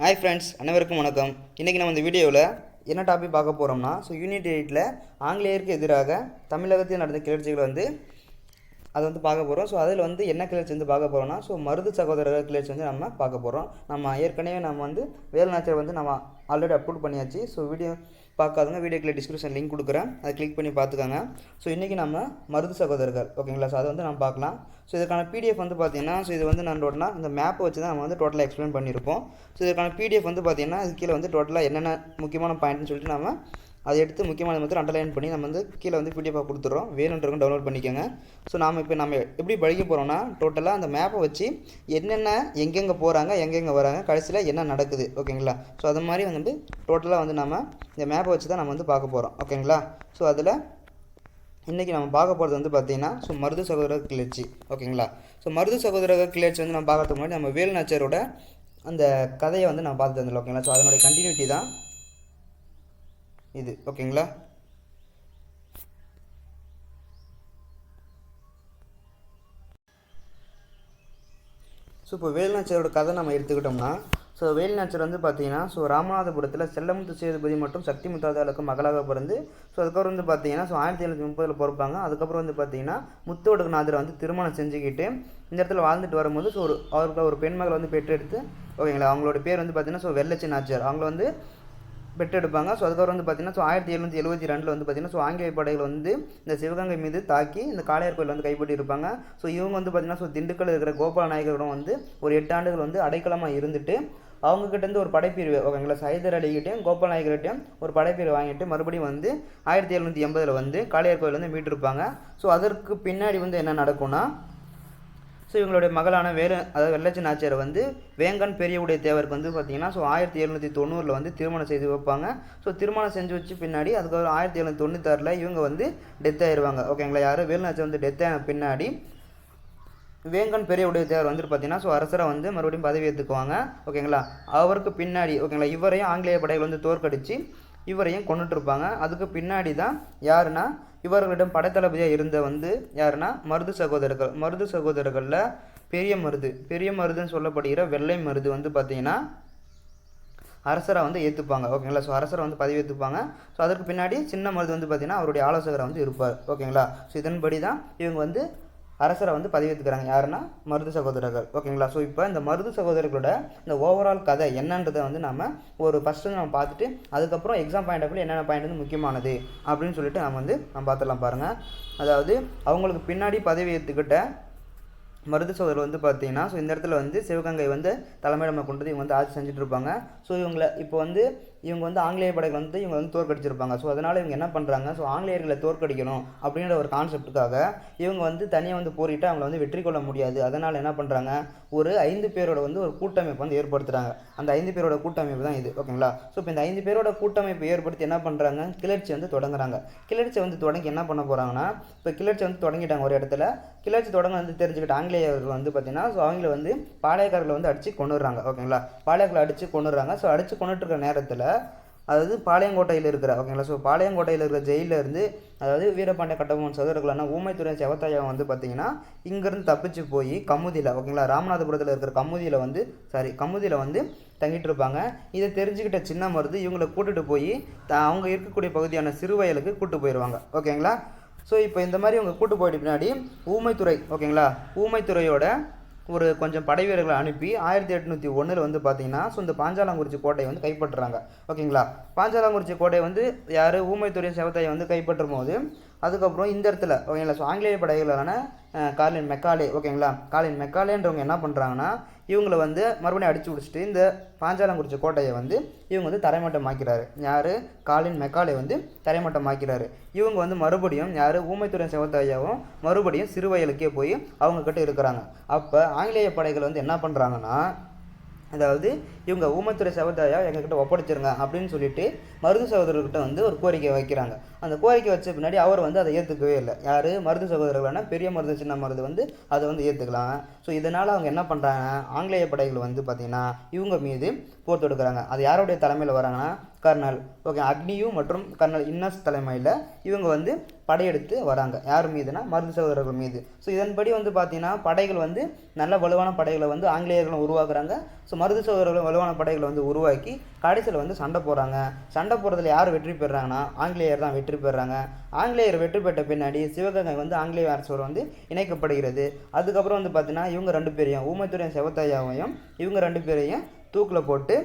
Hi friends அனைவருக்கும் வணக்கம். இன்றைக்கி நம்ம இந்த வீடியோவில் என்ன டாபிக் பார்க்க போகிறோம்னா ஸோ யூனிட் எயிட்டில் ஆங்கிலேயருக்கு எதிராக தமிழகத்தில் நடந்த கிளர்ச்சிகள் வந்து அதை வந்து பார்க்க போகிறோம் ஸோ அதில் வந்து என்ன கிளர்ச்சி வந்து பார்க்க போகிறோம்னா ஸோ மருது சகோதரர் கிளர்ச்சி வந்து நம்ம பார்க்க போகிறோம் நம்ம ஏற்கனவே நம்ம வந்து வேலுநாச்சர் வந்து நம்ம ஆல்ரெடி அப்லோட் பண்ணியாச்சு. ஸோ வீடியோ பார்க்காதுங்க வீடியோக்கில் டிஸ்கிரிப்ஷன் லிங்க் கொடுக்குறேன். அதை கிளிக் பண்ணி பார்த்துக்கோங்க. ஸோ இன்றைக்கி நம்ம மருது சகோதரர்கள். ஓகேங்களா? ஸோ அதை வந்து நம்ம பார்க்கலாம். ஸோ இதுக்கான பிடிஎஃப் வந்து பார்த்தீங்கன்னா ஸோ இது வந்து நான் டோட்டலாக இந்த மேப்பை வச்சு தான் நம்ம வந்து டோட்டலாக எக்ஸ்பிளைன் பண்ணியிருப்போம். ஸோ இதுக்கான பிடிஎஃப் வந்து பார்த்தீங்கன்னா இது கீழே வந்து டோட்டலாக என்னென்ன முக்கியமான பாயிண்ட்னு சொல்லிட்டு நம்ம அதை எடுத்து முக்கியமானது வந்து அண்டர்லைன் பண்ணி நம்ம வந்து கீழே வந்து பிடிஎஃபாக கொடுத்துட்றோம். வேணுன்றவங்க டவுன்லோட் பண்ணிக்கோங்க. ஸோ நாம் இப்போ நம்ம எப்படி படிக்க போகிறோம்னா டோட்டலாக அந்த மேப்பை வச்சு என்னென்ன எங்கெங்கே போகிறாங்க எங்கெங்கே வராங்க கடைசியில் என்ன நடக்குது ஓகேங்களா? ஸோ அது மாதிரி வந்து டோட்டலாக வந்து நம்ம இந்த மேப்பை வச்சு தான் நம்ம வந்து பார்க்க போகிறோம் ஓகேங்களா? ஸோ அதில் இன்றைக்கி நம்ம பார்க்க போகிறது வந்து பார்த்திங்கன்னா ஸோ மருது சகோதர கிளர்ச்சி ஓகேங்களா? ஸோ மருது சகோதரர் கிளர்ச்சி வந்து நம்ம பார்க்கறதுக்கு முன்னாடி நம்ம வேலுநாச்சியரோட அந்த கதையை வந்து நம்ம பார்த்து வந்துடலாம் ஓகேங்களா? ஸோ அதனுடைய கண்டினியூட்டி தான் இது ஓகேங்களா? ஸோ இப்போ வேலுநாச்சியரோட கதை நம்ம எடுத்துக்கிட்டோம்னா ஸோ வேலுநாச்சியர் வந்து பார்த்தீங்கன்னா ஸோ ராமநாதபுரத்தில் செல்லமுத்து சேதுபதி மற்றும் சக்தி முத்தாதாளுக்கு மகளாக பிறந்து ஸோ அதுக்கப்புறம் வந்து பார்த்தீங்கன்னா ஸோ ஆயிரத்தி எழுநூற்றி முப்பதில் பிறப்பாங்க. அதுக்கப்புறம் வந்து பார்த்தீங்கன்னா முத்தோடுநாதரை வந்து திருமணம் செஞ்சுக்கிட்டு இந்த இடத்துல வாழ்ந்துட்டு வரும்போது ஸோ ஒரு அவருக்கு ஒரு பெண்மகள் வந்து பெற்றெடுத்து ஓகேங்களா அவங்களோட பேர் வந்து பார்த்தீங்கன்னா ஸோ வெள்ளச்சி நாச்சியார். அவங்கள வந்து பெட் எடுப்பாங்க. ஸோ அதுக்கப்புறம் வந்து பார்த்தீங்கன்னா ஸோ ஆயிரத்தி எழுநூற்றி எழுபத்தி ரெண்டில் வந்து பார்த்தீங்கன்னா ஸோ ஆங்கிலேய படைகள் வந்து இந்த சிவகங்கை மீது தாக்கி இந்த காளையார் கோயில் வந்து கைப்பற்றி இருப்பாங்க. ஸோ இவங்க வந்து பார்த்தீங்கன்னா ஸோ திண்டுக்கல் இருக்கிற கோபால நாயகரிடம் வந்து ஒரு எட்டு ஆண்டுகள் வந்து அடைக்கலமாக இருந்துட்டு அவங்கக்கிட்டேருந்து ஒரு படைப்பிரிவு ஓகேங்களா சைதர் அலிகிட்டையும் கோபால் நாயகர்கிட்டையும் ஒரு படைப்பிரிவு வாங்கிட்டு மறுபடியும் வந்து ஆயிரத்தி எழுநூற்றி எண்பதில் வந்து காளையார் கோயில் வந்து மீட்டிருப்பாங்க. ஸோ அதற்கு பின்னாடி வந்து என்ன நடக்கும்னா ஸோ இவங்களுடைய மகளான வேலு அதாவது வெள்ளச்சி நாச்சியார் வந்து வேங்கன் பெரியவுடைய தேவருக்கு வந்து பார்த்தீங்கன்னா ஸோ ஆயிரத்தி எழுநூற்றி தொண்ணூறில் வந்து திருமணம் செய்து வைப்பாங்க. ஸோ திருமணம் செஞ்சு வச்சு பின்னாடி அதுக்கப்புறம் ஆயிரத்தி எழுநூற்றி தொண்ணூத்தாறில் இவங்க வந்து டெத் ஆயிடுவாங்க ஓகேங்களா யார்? வேலுநாச்சியார் வந்து டெத் ஆன பின்னாடி வேங்கன் பெரியவுடைய தேவர் வந்துட்டு பார்த்தீங்கன்னா ஸோ அரசரை வந்து மறுபடியும் பதவி ஏற்றுக்குவாங்க ஓகேங்களா அவருக்கு பின்னாடி ஓகேங்களா இவரையும் ஆங்கிலேய படைகள் வந்து தோற்கடிச்சு இவரையும் கொண்டுட்டு இருப்பாங்க அதுக்கு பின்னாடி தான் யாருன்னா இவர்களிடம் படைத்தளபதியாக இருந்த வந்து யாருன்னா மருது சகோதரர்கள். மருது சகோதரர்களில் பெரிய மருது. பெரிய மருதுன்னு சொல்லப்படுகிற வெள்ளை மருது வந்து பார்த்தீங்கன்னா அரசரை வந்து ஏற்றுப்பாங்க ஓகேங்களா? ஸோ அரசரை வந்து பதவி ஏற்றுப்பாங்க ஸோ அதற்கு பின்னாடி சின்ன மருது வந்து பார்த்தீங்கன்னா அவருடைய ஆலோசகரை வந்து இருப்பார். ஓகேங்களா? ஸோ இதன்படி தான் இவங்க வந்து அரசரை வந்து பதவி ஏற்றுக்கிறாங்க யாருன்னா? மருது சகோதரர்கள். ஓகேங்களா? ஸோ இப்போ இந்த மருது சகோதரர்களோட இந்த ஓவரால் கதை என்னன்றதை வந்து நம்ம ஒரு ஃபஸ்ட்டு நம்ம பார்த்துட்டு அதுக்கப்புறம் எக்ஸாம் பாயிண்ட் ஆஃப் என்னென்ன பாயிண்ட் வந்து முக்கியமானது அப்படின்னு சொல்லிட்டு நம்ம வந்து நம்ம பார்த்துடலாம் பாருங்கள் அதாவது அவங்களுக்கு பின்னாடி பதவி ஏற்றுக்கிட்ட மருது சோதரர் வந்து பார்த்தீங்கன்னா ஸோ இந்த இடத்துல வந்து சிவகங்கை வந்து தலைமையிடமாக கொண்டது இவங்க வந்து ஆட்சி செஞ்சுட்டு இருப்பாங்க. ஸோ இவங்களை இப்போ வந்து இவங்க வந்து ஆங்கிலேய படைகள் வந்து இவங்க வந்து தோற்கடிச்சிருப்பாங்க. ஸோ அதனால் இவங்க என்ன பண்ணுறாங்க ஸோ ஆங்கிலேயர்களை தோற்கடிக்கணும் அப்படின்ற ஒரு கான்செப்ட்டுக்காக இவங்க வந்து தனியாக வந்து போரிட்டு அவங்கள வந்து வெற்றி கொள்ள முடியாது. அதனால் என்ன பண்ணுறாங்க ஒரு ஐந்து பேரோட வந்து ஒரு கூட்டமைப்பு வந்து ஏற்படுத்துகிறாங்க அந்த ஐந்து பேரோட கூட்டமைப்பு தான் இது. ஓகேங்களா ஸோ இப்போ இந்த ஐந்து பேரோட கூட்டமைப்பு ஏற்படுத்தி என்ன பண்ணுறாங்க கிளர்ச்சி வந்து தொடங்குறாங்க. கிளர்ச்சி வந்து தொடங்கி என்ன பண்ண போகிறாங்கன்னா இப்போ கிளர்ச்சி வந்து தொடங்கிட்டாங்க ஒரு இடத்துல. கிளர்ச்சி தொடங்க வந்து தெரிஞ்சுக்கிட்டு ஆங்கிலேயர்கள் வந்து பார்த்தீங்கன்னா ஸோ அவங்கள வந்து பாளையக்காரர்களை வந்து அடித்து கொண்டுடுறாங்க ஓகேங்களா பாளையக்காரர்களை அடித்து கொண்டுடுறாங்க ஸோ அடித்து கொண்டுட்டு இருக்கிற நேரத்தில் அதாவது பாளையங்கோட்டையில் இருக்கிற ஓகேங்களா? ஸோ பாளையங்கோட்டையில் இருக்கிற ஜெயிலில் இருந்து அதாவது வீரபாண்டிய கட்டபொம்மன் சதுரர்களான ஊமைத்துறை செவத்தாயா வந்து பார்த்தீங்கன்னா இங்கேருந்து தப்பிச்சு போய் கமுதியில் ஓகேங்களா? ராமநாதபுரத்தில் இருக்கிற கமுதியில் வந்து சாரி கமுதியில் வந்து தங்கிட்டு இருப்பாங்க. இதை தெரிஞ்சுக்கிட்ட சின்ன மருது இவங்களை கூட்டிகிட்டு போய் த- அவங்க இருக்கக்கூடிய பகுதியான சிறுவயலுக்கு கூட்டு போயிடுவாங்க ஓகேங்களா? ஸோ இப்போ இந்த மாதிரி அவங்க கூட்டு போயிட்டு பின்னாடி ஊமைத்துறை ஓகேங்களா? ஊமைத்துறையோட ஒரு கொஞ்சம் படை வீரர்களை அனுப்பி ஆயிரத்தி எட்நூற்றி ஒன்றில் வந்து பார்த்தீங்கன்னா ஸோ இந்த பாஞ்சாலங்குறிச்சி கோட்டையை வந்து கைப்பற்றுறாங்க. ஓகேங்களா? பாஞ்சாலங்குறிச்சி கோட்டையை வந்து யார்? ஊமைத்துறை செவத்தையை வந்து கைப்பற்றும் போது அதுக்கப்புறம் இந்த இடத்துல ஓகேங்களா? ஸோ ஆங்கிலேய படைகளான காலின் கார்லின் மெக்காலே ஓகேங்களா? கார்லின் மெக்காலேன்றவங்க என்ன பண்ணுறாங்கன்னா இவங்கள வந்து மறுபடியும் அடித்து பிடிச்சிட்டு இந்த பாஞ்சாலங்குறிச்சி கோட்டையை வந்து இவங்க வந்து தரைமட்டமாக்கிறாரு. யார்? காலின் மெக்காலே வந்து தரைமட்டமாக்கிறாரு. இவங்க வந்து மறுபடியும் யார்? ஊமைத்துறை செவத்தாயாவும் மறுபடியும் சிறுவயலுக்கே போய் அவங்கக்கிட்ட இருக்கிறாங்க. அப்போ ஆங்கிலேய படைகள் வந்து என்ன பண்ணுறாங்கன்னா அதாவது இவங்க ஊமத்துறை சகோதரையா எங்ககிட்ட ஒப்படைச்சிருங்க அப்படின்னு சொல்லிட்டு மருது சகோதரர்கிட்ட வந்து ஒரு கோரிக்கை வைக்கிறாங்க. அந்த கோரிக்கை வச்ச பின்னாடி அவர் வந்து அதை ஏற்றுக்கவே இல்லை. யார்? மருது சகோதரர்களான பெரிய மருது சின்ன மருது வந்து அதை வந்து ஏற்றுக்கலாம் ஸோ இதனால் அவங்க என்ன பண்ணுறாங்க ஆங்கிலேய படைகள் வந்து பார்த்திங்கன்னா இவங்க மீது போர் தொடுக்கிறாங்க. அது யாருடைய தலைமையில் வராங்கன்னா கர்னல். ஓகே அக்னியு மற்றும் கர்னல் இன்னஸ் தலைமையில் இவங்க வந்து படையெடுத்து வராங்க. யார் மீதுனா மருந்து சகோதரர்கள் மீது. ஸோ இதன்படி வந்து பார்த்தீங்கன்னா படைகள் வந்து நல்ல வலுவான படைகளை வந்து ஆங்கிலேயர்களும் உருவாக்குறாங்க. ஸோ மருது சகோதரர்களும் வலுவான படைகளை வந்து உருவாக்கி கடைசியில் வந்து சண்டை போடுறாங்க. சண்டை போடுறதுல யார் வெற்றி பெறுறாங்கன்னா ஆங்கிலேயர் தான் வெற்றி பெறுறாங்க. ஆங்கிலேயர் வெற்றி பெற்ற பின்னாடி சிவகங்கை வந்து ஆங்கிலேய அரசோடு வந்து இணைக்கப்படுகிறது. அதுக்கப்புறம் வந்து பார்த்தீங்கன்னா இவங்க ரெண்டு பேரையும் ஊமைத்துறையும் செவத்தாயாவையும் இவங்க ரெண்டு பேரையும் தூக்கில் போட்டு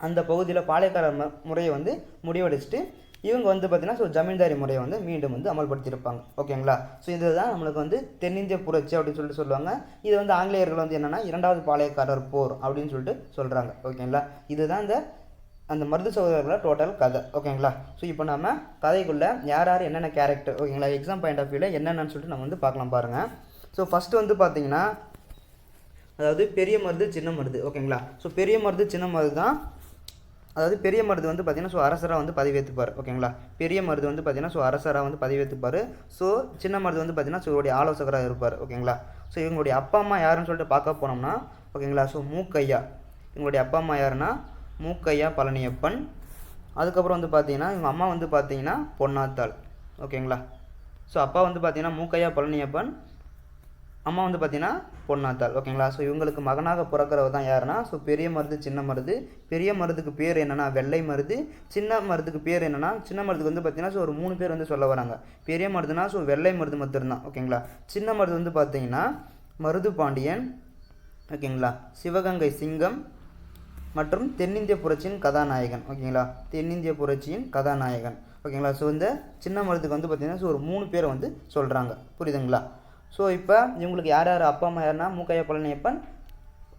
அந்த பகுதியில் பாளையக்கார முறையை வந்து முடிவடைச்சிட்டு இவங்க வந்து பார்த்தீங்கன்னா ஸோ ஜமீன்தாரி முறையை வந்து மீண்டும் வந்து அமல்படுத்தியிருப்பாங்க. ஓகேங்களா? ஸோ இதுதான் நம்மளுக்கு வந்து தென்னிந்திய புரட்சி அப்படின்னு சொல்லிட்டு சொல்லுவாங்க. இது வந்து ஆங்கிலேயர்கள் வந்து என்னென்னா இரண்டாவது பாளையக்காரர் போர் அப்படின்னு சொல்லிட்டு சொல்கிறாங்க ஓகேங்களா? இதுதான் இந்த அந்த மருது சகோதரர்களோட டோட்டல் கதை. ஓகேங்களா? ஸோ இப்போ நம்ம கதைக்குள்ளே யார் யார் என்னென்ன கேரக்டர் ஓகேங்களா? எக்ஸாம் பாயிண்ட் ஆஃப் வியூவில் என்னென்னு சொல்லிட்டு நம்ம வந்து பார்க்கலாம் பாருங்கள் ஸோ ஃபஸ்ட்டு வந்து பார்த்தீங்கன்னா அதாவது பெரிய மருது சின்ன மருது. ஓகேங்களா? ஸோ பெரிய மருது சின்ன மருது தான் அதாவது பெரிய மருது வந்து பார்த்தீங்கன்னா ஸோ அரசராக வந்து பதவியேற்றுப்பார் ஓகேங்களா? பெரிய மருது வந்து பார்த்தீங்கன்னா ஸோ அரசராக வந்து பதவியேற்றுப்பார் ஸோ சின்ன மருது வந்து பார்த்தீங்கன்னா ஸோ இவருடைய ஆலோசகராக இருப்பார் ஓகேங்களா? ஸோ இவங்களுடைய அப்பா அம்மா யாருன்னு சொல்லிட்டு பார்க்க போனோம்னா ஓகேங்களா? ஸோ மூக்கையா. இவங்களுடைய அப்பா அம்மா யாருன்னா மூக்கையா பழனியப்பன். அதுக்கப்புறம் வந்து பார்த்தீங்கன்னா இவங்க அம்மா வந்து பார்த்தீங்கன்னா பொன்னாத்தாள் ஓகேங்களா? ஸோ அப்பா வந்து பார்த்தீங்கன்னா மூக்கையா பழனியப்பன். அம்மா வந்து பார்த்தீங்கன்னா பொன்னாத்தாள் ஓகேங்களா? ஸோ இவங்களுக்கு மகனாக பிறக்கிறவ தான் யாருன்னா ஸோ பெரிய மருது சின்ன மருது. பெரிய மருதுக்கு பேர் என்னன்னா வெள்ளை மருது. சின்ன மருதுக்கு பேர் என்னன்னா சின்ன மருதுக்கு வந்து பார்த்தீங்கன்னா ஸோ ஒரு மூணு பேர் வந்து சொல்ல வராங்க. பெரிய மருதுனா ஸோ வெள்ளை மருது மட்டும்தான். ஓகேங்களா? சின்ன மருது வந்து பார்த்தீங்கன்னா மருது பாண்டியன் ஓகேங்களா? சிவகங்கை சிங்கம் மற்றும் தென்னிந்திய புரட்சியின் கதாநாயகன். ஓகேங்களா? தென்னிந்திய புரட்சியின் கதாநாயகன். ஓகேங்களா? ஸோ இந்த சின்ன மருதுக்கு வந்து பார்த்தீங்கன்னா ஸோ ஒரு மூணு பேரை வந்து சொல்கிறாங்க புரியுதுங்களா? ஸோ இப்போ இவங்களுக்கு யார் யார் அப்பா அம்மா யாருன்னா மூக்கையா பழனியப்பன்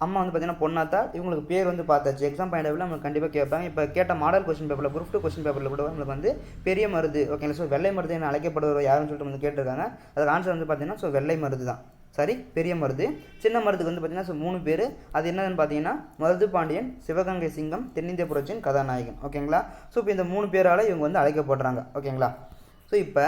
அம்மா வந்து பார்த்தீங்கன்னா பொண்ணாத்தா இவங்களுக்கு பேர் வந்து பார்த்தாச்சு. எக்ஸாம் பாயிண்ட் ஆஃப் நம்மளுக்கு கண்டிப்பாக கேட்பாங்க. இப்போ கேட்ட மாடல் கொஸ்டின் பேப்பரில் குரூப் டூ கொஸ்டின் பேப்பரில் கூட நம்மளுக்கு வந்து பெரிய மருது ஓகேங்களா ஸோ வெள்ளை மருது என்ன அழைக்கப்படுவர் யாருன்னு சொல்லிட்டு வந்து கேட்டிருக்காங்க. அதுக்கு ஆன்சர் வந்து பார்த்தீங்கன்னா ஸோ வெள்ளை மருது தான். சரி? பெரிய மருது சின்ன மருதுக்கு வந்து பார்த்தீங்கன்னா ஸோ மூணு பேர். அது என்னதுன்னு பார்த்தீங்கன்னா மருது பாண்டியன் சிவகங்கை சிங்கம் தென்னிந்திய புரட்சியின் கதாநாயகன். ஓகேங்களா ஸோ இப்போ இந்த மூணு பேரால் இவங்க வந்து அழைக்கப்படுறாங்க. ஓகேங்களா ஸோ இப்போ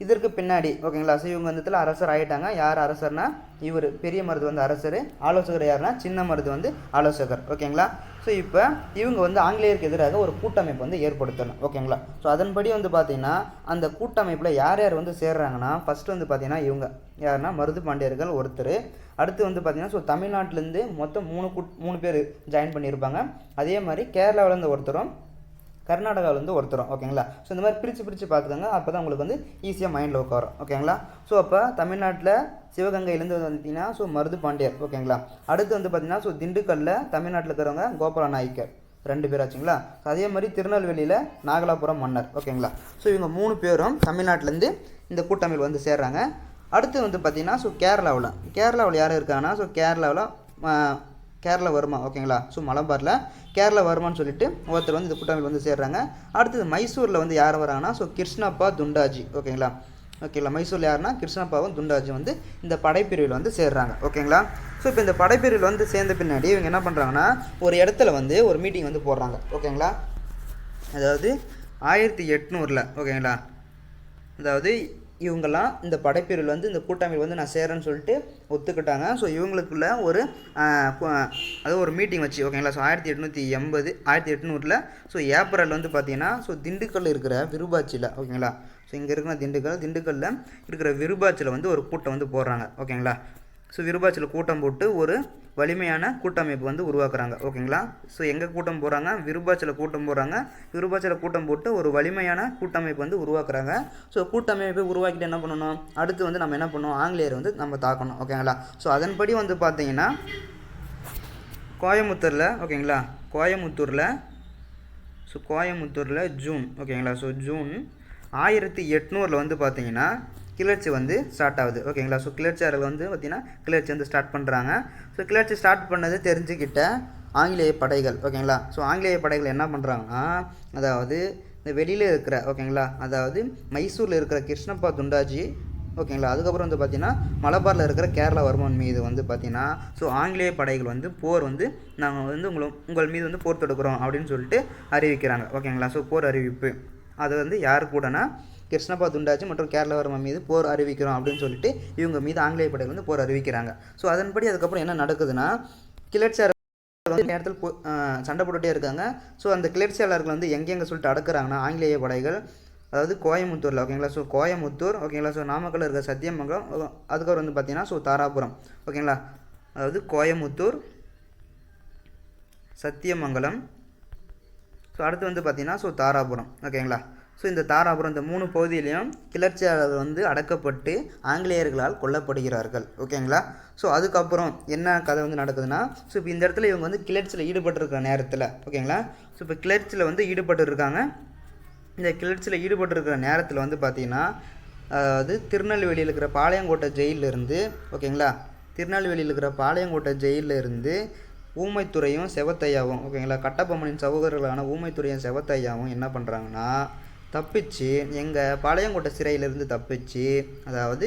இதற்கு பின்னாடி ஓகேங்களா? ஸோ இவங்க வந்து அரசர் ஆகிட்டாங்க யார் அரசர்னா? இவர். பெரிய மருது வந்து அரசர். ஆலோசகர் யாருன்னா? சின்ன மருது வந்து ஆலோசகர். ஓகேங்களா? ஸோ இப்போ இவங்க வந்து ஆங்கிலேயருக்கு எதிராக ஒரு கூட்டமைப்பு வந்து ஏற்படுத்தணும். ஓகேங்களா? ஸோ அதன்படி வந்து பார்த்தீங்கன்னா அந்த கூட்டமைப்பில் யார் யார் வந்து சேர்றாங்கன்னா ஃபஸ்ட்டு வந்து பார்த்தீங்கன்னா இவங்க. யாருன்னா? மருது பாண்டியர்கள் ஒருத்தர். அடுத்து வந்து பார்த்தீங்கன்னா ஸோ தமிழ்நாட்டிலேருந்து மொத்தம் மூணு கூட் மூணு பேர் ஜாயின் பண்ணியிருப்பாங்க. அதே மாதிரி கேரளாவிலேருந்து ஒருத்தரும் கர்நாடகாவிலேருந்து ஒருத்தரும் ஓகேங்களா ஸோ இந்த மாதிரி பிரித்து பிரித்து பார்த்துக்கோங்க அப்போ தான் உங்களுக்கு வந்து ஈஸியாக மைண்டில் உட்காரும் ஓகேங்களா ஸோ அப்போ தமிழ்நாட்டில் சிவகங்கையிலேருந்து வந்துட்டிங்கன்னா ஸோ மருது பாண்டியர் ஓகேங்களா அடுத்து வந்து பார்த்தீங்கன்னா ஸோ திண்டுக்கல்லில் தமிழ்நாட்டில் இருக்கிறவங்க கோபால நாயக்கர் ரெண்டு பேர் ஆச்சுங்களா? அதே மாதிரி திருநெல்வேலியில் நாகலாபுரம் மன்னர் ஓகேங்களா ஸோ இவங்க மூணு பேரும் தமிழ்நாட்டிலேருந்து இந்த கூட்டமைப்பில் வந்து சேர்றாங்க. அடுத்து வந்து பார்த்தீங்கன்னா ஸோ கேரளாவில் கேரளாவில் யார் இருக்காங்கன்னா ஸோ கேரளாவில் கேரள வர்மா? ஓகேங்களா? ஸோ மலபாரில் கேரள வர்மான்னு சொல்லிட்டு ஒருத்தர் வந்து இந்த கூட்டமைப்பில் வந்து சேர்றாங்க. அடுத்தது மைசூரில் வந்து யார் வராங்கன்னா ஸோ கிருஷ்ணப்பா துண்டாஜி. ஓகேங்களா? ஓகேங்களா? மைசூரில் யாருன்னா கிருஷ்ணப்பாவும் துண்டாஜி வந்து இந்த படைப்பிரிவில் வந்து சேர்றாங்க. ஓகேங்களா? ஸோ இப்போ இந்த படைப்பிரிவில் வந்து சேர்ந்த பின்னாடி இவங்க என்ன பண்ணுறாங்கன்னா ஒரு இடத்துல வந்து ஒரு மீட்டிங் வந்து போடுறாங்க. ஓகேங்களா? அதாவது ஆயிரத்தி எட்நூறில். ஓகேங்களா? அதாவது இவங்கெல்லாம் இந்த படைப்பிரிவில் வந்து இந்த கூட்டமைப்பில் வந்து நான் சேரேன்னு சொல்லிட்டு ஒத்துக்கிட்டாங்க. ஸோ இவங்களுக்குள்ள ஒரு அது அதாவது ஒரு மீட்டிங் வச்சு ஓகேங்களா ஸோ ஆயிரத்தி எட்நூற்றி எண்பது ஆயிரத்தி எட்நூறில் ஸோ ஏப்ரல் வந்து பார்த்தீங்கன்னா ஸோ திண்டுக்கல் இருக்கிற விருபாச்சியில் ஓகேங்களா ஸோ இங்கே இருக்கிற திண்டுக்கல் திண்டுக்கல்லில் இருக்கிற விருபாச்சியில் வந்து ஒரு கூட்டம் வந்து போடுறாங்க ஓகேங்களா ஸோ விருபாச்சியில் கூட்டம் போட்டு ஒரு வலிமையான கூட்டமைப்பு வந்து உருவாக்குறாங்க. ஓகேங்களா? ஸோ எங்கே கூட்டம் போகிறாங்க விருப்பாச்சல கூட்டம் போகிறாங்க விருப்பாச்சல கூட்டம் போட்டு ஒரு வலிமையான கூட்டமைப்பு வந்து உருவாக்குறாங்க. ஸோ கூட்டமைப்பை உருவாக்கிட்டு என்ன பண்ணணும்? அடுத்து வந்து நம்ம என்ன பண்ணணும்? ஆங்கிலேயர் வந்து நம்ம தாக்கணும். ஓகேங்களா? ஸோ அதன்படி வந்து பார்த்தீங்கன்னா கோயமுத்தூரில் ஓகேங்களா? கோயமுத்தூரில் ஸோ கோயமுத்தூரில் ஜூன் ஓகேங்களா? ஸோ ஜூன் ஆயிரத்தி எட்நூறில் வந்து பார்த்தீங்கன்னா கிளர்ச்சி வந்து ஸ்டார்ட் ஆகுது. ஓகேங்களா ஸோ கிளர்ச்சியாளர்கள் வந்து பார்த்திங்கன்னா கிளர்ச்சி வந்து ஸ்டார்ட் பண்ணுறாங்க ஸோ கிளர்ச்சி ஸ்டார்ட் பண்ணது தெரிஞ்சுக்கிட்ட ஆங்கிலேய படைகள். ஓகேங்களா ஸோ ஆங்கிலேய படைகள் என்ன பண்ணுறாங்கன்னா அதாவது இந்த வெளியில் இருக்கிற ஓகேங்களா அதாவது மைசூரில் இருக்கிற கிருஷ்ணப்பா துண்டாஜி ஓகேங்களா அதுக்கப்புறம் வந்து பார்த்தீங்கன்னா மலபாரில் இருக்கிற கேரள வர்மன் மீது வந்து பார்த்தீங்கன்னா ஸோ ஆங்கிலேய படைகள் வந்து போர் வந்து நாங்கள் வந்து உங்களை உங்கள் மீது வந்து போர் தொடுக்கிறோம் அப்படின்னு சொல்லிட்டு அறிவிக்கிறாங்க. ஓகேங்களா ஸோ போர் அறிவிப்பு. அது வந்து யார் கூடனா கிருஷ்ணப்பா துண்டாச்சி மற்றும் கேரளவர்மன் மீது போர் அறிவிக்கிறோம் அப்படின்னு சொல்லிட்டு இவங்க மீது ஆங்கிலேய படைகள் வந்து போர் அறிவிக்கிறாங்க. ஸோ அதன்படி அதுக்கப்புறம் என்ன நடக்குதுன்னா கிளர்ச்சியாளர் வந்து நேரத்தில் போ- சண்டை போட்டுகிட்டே இருக்காங்க. ஸோ அந்த கிளர்ச்சியாளர்கள் வந்து எங்கெங்கே சொல்லிட்டு அடக்குறாங்கன்னா ஆங்கிலேய படைகள் அதாவது கோயமுத்தூரில் ஓகேங்களா? ஸோ கோயமுத்தூர் ஓகேங்களா? ஸோ நாமக்கல் இருக்க சத்தியமங்கலம் அதுக்கப்புறம் வந்து பார்த்தீங்கன்னா ஸோ தாராபுரம் ஓகேங்களா? அதாவது கோயமுத்தூர் சத்தியமங்கலம் ஸோ அடுத்து வந்து பார்த்தீங்கன்னா ஸோ தாராபுரம் ஓகேங்களா? ஸோ இந்த தாராபுரம் இந்த மூணு பகுதியிலையும் கிளர்ச்சியாளர்கள் வந்து அடக்கப்பட்டு ஆங்கிலேயர்களால் கொல்லப்படுகிறார்கள். ஓகேங்களா ஸோ அதுக்கப்புறம் என்ன கதை வந்து நடக்குதுன்னா ஸோ இப்போ இந்த இடத்துல இவங்க வந்து கிளர்ச்சியில் ஈடுபட்டிருக்கிற நேரத்தில் ஓகேங்களா ஸோ இப்போ கிளர்ச்சியில் வந்து ஈடுபட்டு இருக்காங்க இந்த கிளர்ச்சியில் ஈடுபட்டிருக்கிற நேரத்தில் வந்து பார்த்தீங்கன்னா அதாவது திருநெல்வேலியில் இருக்கிற பாளையங்கோட்டை ஜெயிலிருந்து இருந்து ஓகேங்களா திருநெல்வேலியில் இருக்கிற பாளையங்கோட்டை ஜெயிலிருந்து இருந்து ஊமைத்துறையும் செவத்தையாவும் ஓகேங்களா கட்டபொம்மனின் சகோதரர்களான ஊமைத்துறையும் செவத்தையாவும் என்ன பண்ணுறாங்கன்னா தப்பிச்சு எங்கள் பாளையங்கோட்டை சிறையிலேருந்து தப்பிச்சு அதாவது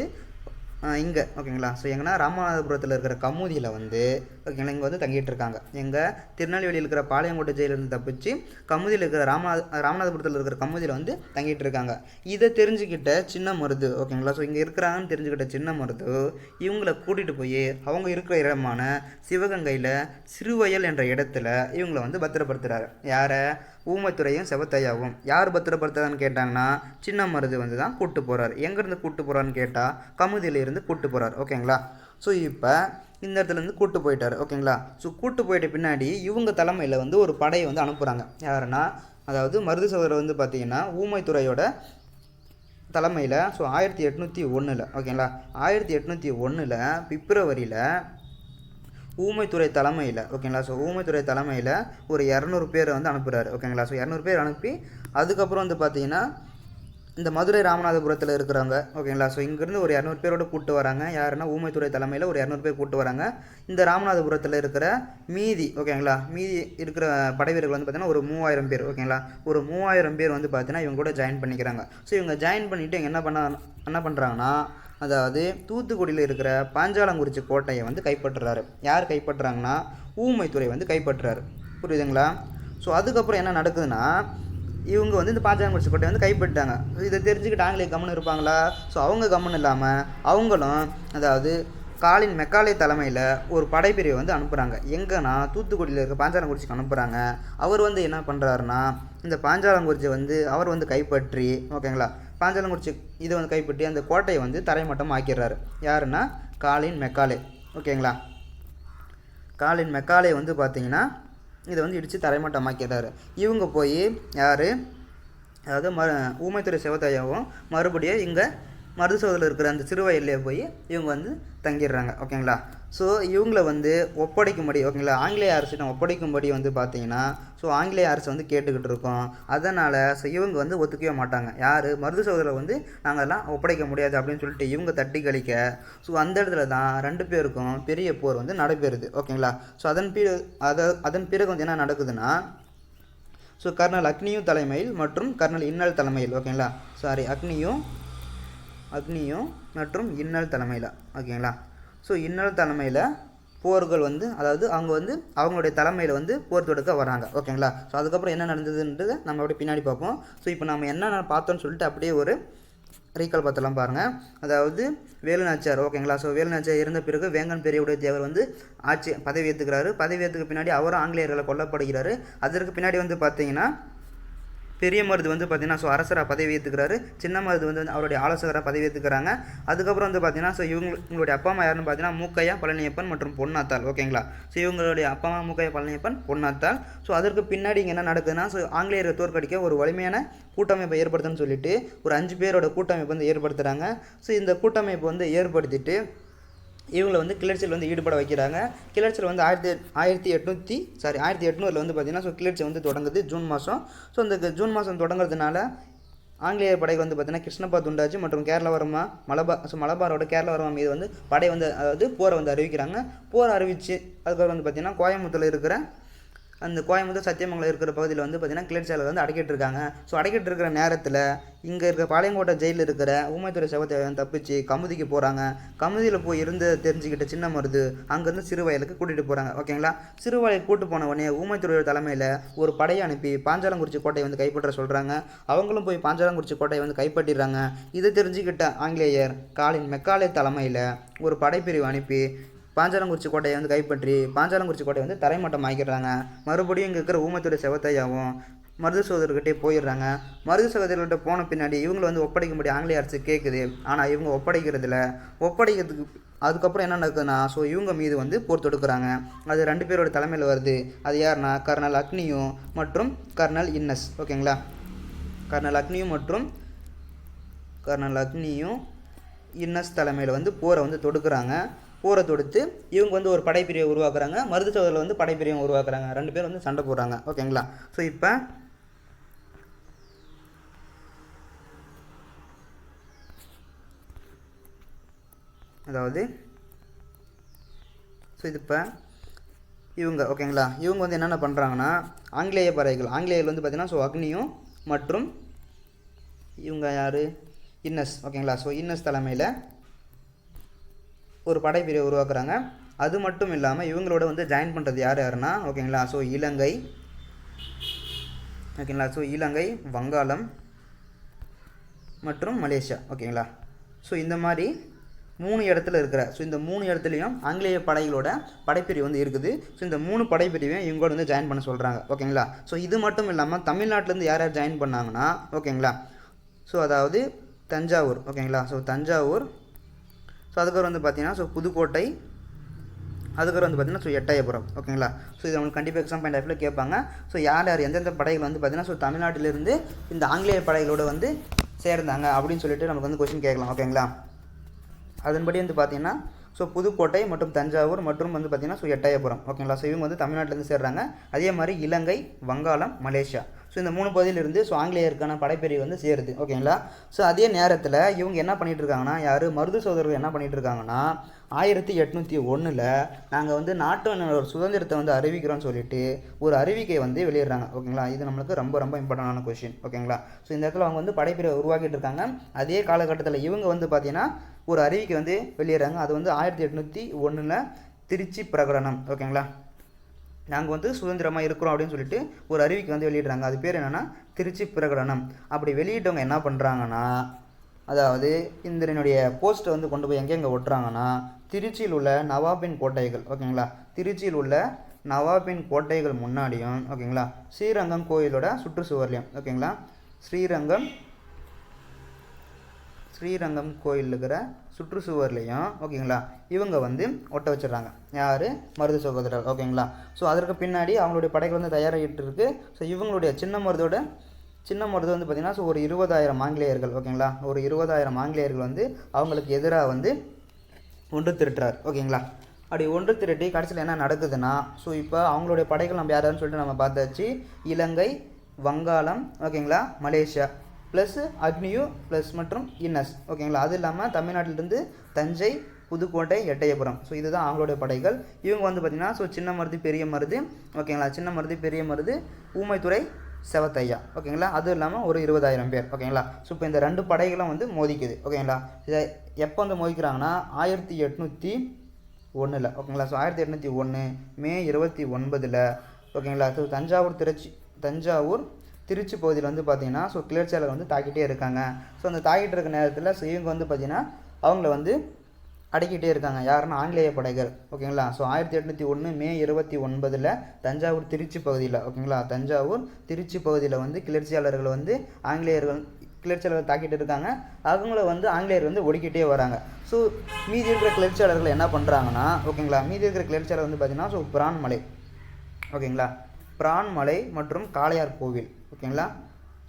இங்கே ஓகேங்களா? ஸோ எங்கன்னா ராமநாதபுரத்தில் இருக்கிற கமுதியில் வந்து இங்கே வந்து தங்கிட்டு இருக்காங்க எங்கள் திருநெல்வேலியில் இருக்கிற பாளையங்கோட்டை ஜெயிலிருந்து தப்பிச்சு கமுதியில் இருக்கிற ராமநாத ராமநாதபுரத்தில் இருக்கிற கமுதியில் வந்து தங்கிட்டு இருக்காங்க இதை தெரிஞ்சுக்கிட்ட சின்ன மருது ஓகேங்களா ஸோ இங்கே இருக்கிறாங்கன்னு தெரிஞ்சுக்கிட்ட சின்ன மருது இவங்களை கூட்டிகிட்டு போய் அவங்க இருக்கிற இடமான சிவகங்கையில் சிறுவயல் என்ற இடத்துல இவங்கள வந்து பத்திரப்படுத்துகிறாரு யாரை? ஊமைத்துறையும் செவத்தையாவும். யார் பத்திரப்படுத்துறதான்னு கேட்டாங்கன்னா சின்ன மருது வந்து தான் கூட்டு போகிறார் எங்கேருந்து கூப்பிட்டு போகிறான்னு கேட்டால் கமுதியிலேருந்து கூட்டு போகிறார் ஓகேங்களா ஸோ இப்போ இந்த இடத்துல இருந்து கூட்டு போயிட்டார். ஓகேங்களா? ஸோ கூட்டு போயிட்ட பின்னாடி இவங்க தலைமையில் வந்து ஒரு படையை வந்து அனுப்புகிறாங்க யாருன்னா? அதாவது மருது சகோதரர் வந்து பார்த்தீங்கன்னா ஊமைத்துறையோட தலைமையில் ஸோ ஆயிரத்தி எட்நூற்றி ஒன்றில் ஓகேங்களா? ஆயிரத்தி எட்நூற்றி ஒன்றில் பிப்ரவரியில் ஊமைத்துறை தலைமையில் ஓகேங்களா? ஸோ ஊமைத்துறை தலைமையில் ஒரு இரநூறு பேர் வந்து அனுப்புகிறாரு ஓகேங்களா? ஸோ இரநூறு பேர் அனுப்பி அதுக்கப்புறம் வந்து பார்த்தீங்கன்னா இந்த மதுரை ராமநாதபுரத்தில் இருக்கிறாங்க ஓகேங்களா? ஸோ இங்கேருந்து ஒரு இரநூறு பேரோட கூட்டு வராங்க. யாருன்னா ஊமைத்துறை தலைமையில் ஒரு இரநூறு பேர் கூட்டு வராங்க. இந்த ராமநாதபுரத்தில் இருக்கிற மீதி ஓகேங்களா? மீதி இருக்கிற படை வீரர்கள் வந்து பார்த்தீங்கன்னா ஒரு மூவாயிரம் பேர் ஓகேங்களா? ஒரு மூவாயிரம் பேர் வந்து பார்த்தீங்கன்னா இவங்க கூட ஜாயின் பண்ணிக்கிறாங்க. ஸோ இவங்க ஜாயின் பண்ணிவிட்டு இவங்க என்ன பண்ண என்ன பண்ணுறாங்கன்னா அதாவது தூத்துக்குடியில் இருக்கிற பாஞ்சாலங்குறிச்சி கோட்டையை வந்து கைப்பற்றுறாரு. யார் கைப்பற்றுறாங்கன்னா ஊமைத்துறை வந்து கைப்பற்றுறாரு. புரியுதுங்களா? ஸோ அதுக்கப்புறம் என்ன நடக்குதுன்னா இவங்க வந்து இந்த பாஞ்சாலங்குறிச்சி கோட்டையை வந்து கைப்பற்றிட்டாங்க. இதை தெரிஞ்சுக்கிட்டு ஆங்கிலேய கம்முன்னு இருப்பாங்களா? ஸோ அவங்க கம்முன்னு இல்லாமல் அவங்களும் அதாவது காலின் மெக்காலே தலைமையில் ஒரு படைப்பிரிவை வந்து அனுப்புகிறாங்க எங்கன்னா தூத்துக்குடியில் இருக்க பாஞ்சாலங்குறிச்சிக்கு அனுப்புகிறாங்க அவர் வந்து என்ன பண்ணுறாருன்னா இந்த பாஞ்சாலங்குறிச்சி வந்து அவர் வந்து கைப்பற்றி ஓகேங்களா? பாஞ்சாலங்குறிச்சி இதை வந்து கைப்பற்றி அந்த கோட்டையை வந்து தரைமட்டம் ஆக்கிடுறாரு. யாருன்னா? Colin Macaulay. ஓகேங்களா? காலின் மெக்காலே வந்து பார்த்தீங்கன்னா இதை வந்து இடித்து தரைமட்டமாக்கிறாரு இவங்க போய் யார்? அதாவது ம ஊமைத்துறை சிவத்தையாவும் மறுபடியும் இங்கே மருதுசோதில் இருக்கிற அந்த சிறுவயல்லே போய் இவங்க வந்து தங்கிடுறாங்க. ஓகேங்களா? ஸோ இவங்கள வந்து ஒப்படைக்கும்படி ஓகேங்களா? ஆங்கிலேய அரசிடம் ஒப்படைக்கும்படி வந்து பார்த்தீங்கன்னா ஸோ ஆங்கிலேய அரசு வந்து கேட்டுக்கிட்டு இருக்கோம். அதனால் ஸோ இவங்க வந்து ஒத்துக்கவே மாட்டாங்க. யார்? மருது சோதரில் வந்து நாங்கள் ஒப்படைக்க முடியாது அப்படின்னு சொல்லிட்டு இவங்க தட்டி கழிக்க ஸோ அந்த இடத்துல தான் ரெண்டு பேருக்கும் பெரிய போர் வந்து நடைபெறுது ஓகேங்களா? ஸோ அதன் பிறகு அதை அதன் பிறகு வந்து என்ன நடக்குதுன்னா ஸோ கர்னல் அக்னியும் தலைமையில் மற்றும் கர்னல் இன்னல் தலைமையில் ஓகேங்களா? சாரி அக்னியும் அக்னியும் மற்றும் இன்னல் தலைமையில் ஓகேங்களா? ஸோ இன்னொரு தலைமையில் போர்கள் வந்து அதாவது அவங்க வந்து அவங்களுடைய தலைமையில் வந்து போர் தொடுக்க வராங்க. ஓகேங்களா ஸோ அதுக்கப்புறம் என்ன நடந்ததுன்றதை நம்ம அப்படியே பின்னாடி பார்ப்போம். ஸோ இப்போ நம்ம என்ன பார்த்தோன்னு சொல்லிட்டு அப்படியே ஒரு ரீகால் பார்த்தலாம் பாருங்கள் அதாவது வேலுநாச்சியார் ஓகேங்களா ஸோ வேலுநாச்சியார் இருந்த பிறகு வேங்கன் பெரியவுடைய தேவர் வந்து ஆட்சி பதவி ஏற்றுக்கிறாரு பதவி ஏற்றுக்க பின்னாடி அவரும் ஆங்கிலேயர்களை கொல்லப்படுகிறாரு. அதற்கு பின்னாடி வந்து பார்த்தீங்கன்னா பெரிய மருது வந்து பார்த்தீங்கன்னா ஸோ அரசராக பதவி ஏற்றுக்கிறாரு சின்ன மருது வந்து அவருடைய ஆலோசகராக பதவி ஏற்றுக்கிறாங்க அதுக்கப்புறம் வந்து பார்த்தீங்கன்னா ஸோ இவங்க இவங்களுடைய அப்பா அம்மா யாருன்னு பார்த்தீங்கன்னா மூக்கையா பழனியப்பன் மற்றும் பொன்னாத்தாள். ஓகேங்களா ஸோ இவங்களுடைய அப்பா அம்மா மூக்கையா பழனியப்பன் பொன்னாத்தாள். ஸோ அதற்கு பின்னாடி இங்கே என்ன நடக்குதுன்னா ஸோ ஆங்கிலேயரை தோற்கடிக்க ஒரு வலிமையான கூட்டமைப்பை ஏற்படுத்துன்னு சொல்லிட்டு ஒரு அஞ்சு பேரோட கூட்டமைப்பு வந்து ஏற்படுத்துகிறாங்க ஸோ இந்த கூட்டமைப்பு வந்து ஏற்படுத்திட்டு இவங்களை வந்து கிளர்ச்சியில் வந்து ஈடுபட வைக்கிறாங்க. கிளர்ச்சியில் வந்து ஆயிரத்தி ஆயிரத்தி எட்நூற்றி சாரி ஆயிரத்தி எட்நூறில் வந்து பார்த்திங்கன்னா ஸோ கிளர்ச்சி வந்து தொடங்குது ஜூன் மாதம் ஸோ இந்த ஜூன் மாதம் தொடங்குறதுனால ஆங்கிலேய படை வந்து பார்த்தீங்கன்னா கிருஷ்ணப்பா துண்டாஜி மற்றும் கேரளவரமா மலபார் ஸோ மலபாரோட கேரளவரமா மீது வந்து படை வந்து அதாவது போரை வந்து அறிவிக்கிறாங்க. போரை அறிவித்து அதுக்கப்புறம் வந்து பார்த்திங்கன்னா கோயம்புத்தூரில் இருக்கிற அந்த கோயம்புத்தூர் சத்தியமங்கலம் இருக்கிற பகுதியில் வந்து பார்த்திங்கன்னா கிளர்ச்சியாளர் வந்து அடக்கிட்டு இருக்காங்க. ஸோ அடக்கிட்டு இருக்கிற நேரத்தில் இங்கே இருக்கிற பாளையங்கோட்டை ஜெயிலில் இருக்கிற ஊமைத்துறை சிவத்தேவன் தப்பிச்சு கமுதிக்கு போகிறாங்க கமுதியில் போய் இருந்து தெரிஞ்சுக்கிட்ட சின்ன மருது அங்கேருந்து சிறுவயலுக்கு கூட்டிகிட்டு போகிறாங்க ஓகேங்களா சிறுவயலுக்கு கூட்டு போன உடனே ஊமைத்துறையோட தலைமையில் ஒரு படையை அனுப்பி பாஞ்சாலங்குறிச்சி கோட்டையை வந்து கைப்பற்ற சொல்கிறாங்க அவங்களும் போய் பாஞ்சாலங்குறிச்சி கோட்டையை வந்து கைப்பற்றிடுறாங்க. இதை தெரிஞ்சுக்கிட்ட ஆங்கிலேயர் காலின் மெக்காலே தலைமையில் ஒரு படைப்பிரிவு அனுப்பி பாஞ்சாலங்குறிச்சி கோட்டையை வந்து கைப்பற்றி பாஞ்சாலங்குறிச்சி கோட்டையை வந்து தரைமட்டம் ஆக்கிடுறாங்க. மறுபடியும் இங்கே இருக்கிற ஊமத்துடைய செவத்தையாவும் மருது சகோதரர்கிட்டே போயிடுறாங்க. மருது சகோதரர்கிட்ட போன பின்னாடி இவங்களை வந்து ஒப்படைக்கும்படி ஆங்கிலேய அரசு கேட்குது ஆனால் இவங்க ஒப்படைக்கிறதில்ல. ஒப்படைக்கிறதுக்கு அதுக்கப்புறம் என்ன நடக்குதுன்னா ஸோ இவங்க மீது வந்து போர் தொடுக்கிறாங்க. அது ரெண்டு பேரோட தலைமையில் வருது. அது யாருன்னா கர்னல் அக்னியும் மற்றும் கர்னல் இன்னஸ். ஓகேங்களா? கர்னல் அக்னியும் மற்றும் கர்னல் அக்னியும் இன்னஸ் தலைமையில் வந்து போரை வந்து தொடுக்கிறாங்க. போரை தொடுத்து இவங்க வந்து ஒரு படைப்பிரிவை உருவாக்குறாங்க. மருது சோதரில் வந்து படைப்பிரிவை உருவாக்குறாங்க. ரெண்டு பேரும் வந்து சண்டை போடுறாங்க. ஓகேங்களா? ஸோ இப்போ அதாவது ஸோ இது இப்போ இவங்க ஓகேங்களா? இவங்க வந்து என்னென்ன பண்ணுறாங்கன்னா ஆங்கிலேய பறவைகள். ஆங்கிலேயர்கள் வந்து பார்த்திங்கன்னா ஸோ அக்னியும் மற்றும் இவங்க யார்? இன்னஸ். ஓகேங்களா? ஸோ இன்னஸ் தலைமையில் ஒரு படைப்பிரிவை உருவாக்குறாங்க. அது மட்டும் இல்லாமல் இவங்களோட வந்து ஜாயின் பண்ணுறது யார் யாருன்னா ஓகேங்களா? ஸோ இலங்கை. ஓகேங்களா? ஸோ இலங்கை வங்காளம் மற்றும் மலேசியா ஓகேங்களா? ஸோ இந்த மாதிரி மூணு இடத்துல இருக்கிற ஸோ இந்த மூணு இடத்துலையும் ஆங்கிலேய படைகளோட படைப்பிரிவு வந்து இருக்குது. ஸோ இந்த மூணு படைப்பிரிவையும் இவங்களோட வந்து ஜாயின் பண்ண சொல்கிறாங்க ஓகேங்களா? ஸோ இது மட்டும் இல்லாமல் தமிழ்நாட்டிலேருந்து யார் யார் ஜாயின் பண்ணாங்கன்னா ஓகேங்களா? ஸோ அதாவது தஞ்சாவூர் ஓகேங்களா? ஸோ தஞ்சாவூர் ஸோ அதுக்கப்புறம் வந்து பார்த்தீங்கன்னா ஸோ புதுக்கோட்டை அதுக்கப்புறம் வந்து பார்த்தீங்கன்னா ஸோ எட்டயபுரம். ஓகேங்களா? ஸோ இது உங்களுக்கு கண்டிப்பாக எக்ஸாம் பாயிண்ட் ஆஃப்ல கேட்பாங்க. ஸோ யார் யார் எந்தெந்த படைகள் வந்து பார்த்தீங்கன்னா ஸோ தமிழ்நாட்டிலிருந்து இந்த ஆங்கிலேய படைகளோட வந்து சேர்ந்தாங்க அப்படின்னு சொல்லிட்டு நமக்கு வந்து கொஸ்டின் கேட்கலாம். ஓகேங்களா? அதன்படி வந்து பார்த்தீங்கன்னா ஸோ புதுக்கோட்டை மற்றும் தஞ்சாவூர் மற்றும் வந்து பார்த்தீங்கன்னா ஸோ எட்டயபுரம். ஓகேங்களா? ஸோ இவங்க வந்து தமிழ்நாட்டிலேருந்து சேர்றாங்க. அதே மாதிரி இலங்கை வங்காளம் மலேசியா. ஸோ இந்த மூணு பகுதியிலிருந்து ஸோ ஆங்கிலேயருக்கான படைப்பிரிவு வந்து சேருது. ஓகேங்களா ஸோ அதே நேரத்தில் இவங்க என்ன பண்ணிட்டு இருக்காங்கன்னா யார்? மருது சோதரர்கள் என்ன பண்ணிட்டு இருக்காங்கன்னா ஆயிரத்தி எட்நூற்றி ஒன்றில் நாங்கள் வந்து நாட்டு சுதந்திரத்தை வந்து அறிவிக்கிறோம்னு சொல்லிட்டு ஒரு அறிவிக்கை வந்து வெளியிடுறாங்க. ஓகேங்களா இது நம்மளுக்கு ரொம்ப ரொம்ப இம்பார்ட்டண்டான கொஷின் ஓகேங்களா ஸோ இந்த இடத்துல அவங்க வந்து படைப்பிரிவை உருவாக்கிட்டு இருக்காங்க. அதே காலகட்டத்தில் இவங்க வந்து பார்த்தீங்கன்னா ஒரு அறிவிக்கை வந்து வெளியிடுறாங்க. அது வந்து ஆயிரத்தி எட்நூற்றி ஒன்றில் திருச்சி பிரகடனம். ஓகேங்களா நாங்கள் வந்து சுதந்திரமாக இருக்கிறோம் அப்படின்னு சொல்லிட்டு ஒரு அறிவிக்கை வந்து வெளியிடுறாங்க. அது பேர் என்னென்னா திருச்சி பிரகடனம். அப்படி வெளியிட்டவங்க என்ன பண்ணுறாங்கன்னா அதாவது இந்திரனுடைய போஸ்ட்டை வந்து கொண்டு போய் எங்கெங்கே ஒட்டுறாங்கன்னா திருச்சியில் உள்ள நவாபின் கோட்டைகள் ஓகேங்களா? திருச்சியில் உள்ள நவாபின் கோட்டைகள் முன்னாடியும் ஓகேங்களா? ஸ்ரீரங்கம் கோயிலோட சுற்றுச்சுவர்லையும் ஓகேங்களா? ஸ்ரீரங்கம் ஸ்ரீரங்கம் கோயில் இருக்கிற சுற்றுச்சுவர்லையும் ஓகேங்களா? இவங்க வந்து ஒட்ட வச்சிடுறாங்க. யார்? மருது சகோதரர் ஓகேங்களா? ஸோ அதற்கு பின்னாடி அவங்களுடைய படைகள் வந்து தயாராகிட்டு இருக்கு ஸோ இவங்களுடைய சின்ன மருதோட சின்ன மருது வந்து பார்த்திங்கன்னா ஸோ ஒரு இருபதாயிரம் ஆங்கிலேயர்கள் ஓகேங்களா? ஒரு இருபதாயிரம் ஆங்கிலேயர்கள் வந்து அவங்களுக்கு எதிராக வந்து ஒன்று திரட்டுறார் ஓகேங்களா? அப்படி ஒன்று திரட்டி கடைசியில் என்ன நடக்குதுன்னா ஸோ இப்போ அவங்களுடைய படைகள் நம்ம யாரான்னு சொல்லிட்டு நம்ம பார்த்தாச்சு. இலங்கை வங்காளம் ஓகேங்களா? மலேசியா. ப்ளஸ் அக்னியு ப்ளஸ் மற்றும் இன்னஸ் ஓகேங்களா அது இல்லாமல் தமிழ்நாட்டிலிருந்து தஞ்சை புதுக்கோட்டை எட்டயபுரம். ஸோ இதுதான் அவங்களுடைய படைகள். இவங்க வந்து பார்த்திங்கன்னா ஸோ சின்ன மருது பெரிய மருது. ஓகேங்களா சின்ன மருது பெரிய மருது ஊமைத்துறை செவத்தையா. ஓகேங்களா அதுவும் இல்லாமல் ஒரு இருபதாயிரம் பேர். ஓகேங்களா ஸோ இப்போ இந்த ரெண்டு படைகளும் வந்து மோதிக்குது. ஓகேங்களா இதை எப்போ வந்து மோதிக்கிறாங்கன்னா ஆயிரத்தி எட்நூற்றி ஒன்றில் ஓகேங்களா ஸோ ஆயிரத்தி எட்நூற்றி ஒன்று மே இருபத்தி ஒன்பதில். ஓகேங்களா ஸோ தஞ்சாவூர் திருச்சி தஞ்சாவூர் திருச்சி பகுதியில் வந்து பார்த்தீங்கன்னா ஸோ கிளர்ச்சியாளர் வந்து தாக்கிட்டே இருக்காங்க. ஸோ அந்த தாக்கிட்டு இருக்க நேரத்தில் ஸோ இவங்க வந்து பார்த்தீங்கன்னா அவங்கள வந்து அடக்கிட்டே இருக்காங்க. யாருன்னா ஆங்கிலேய படைகள். ஓகேங்களா ஸோ ஆயிரத்தி எட்நூற்றி ஒன்று மே இருபத்தி ஒன்பதில் தஞ்சாவூர் திருச்சி பகுதியில் ஓகேங்களா தஞ்சாவூர் திருச்சி பகுதியில் வந்து கிளர்ச்சியாளர்கள் வந்து ஆங்கிலேயர்கள் கிளர்ச்சியாளர்கள் தாக்கிட்டு இருக்காங்க. அவங்கள வந்து ஆங்கிலேயர் வந்து ஒடுக்கிட்டே வராங்க. ஸோ மீதி இருக்கிற கிளர்ச்சியாளர்கள் என்ன பண்ணுறாங்கன்னா ஓகேங்களா மீதி இருக்கிற கிளர்ச்சியாளர் வந்து பார்த்தீங்கன்னா ஸோ பிரான்மலை. ஓகேங்களா பிரான்மலை மற்றும் காளையார் கோவில். ஓகேங்களா?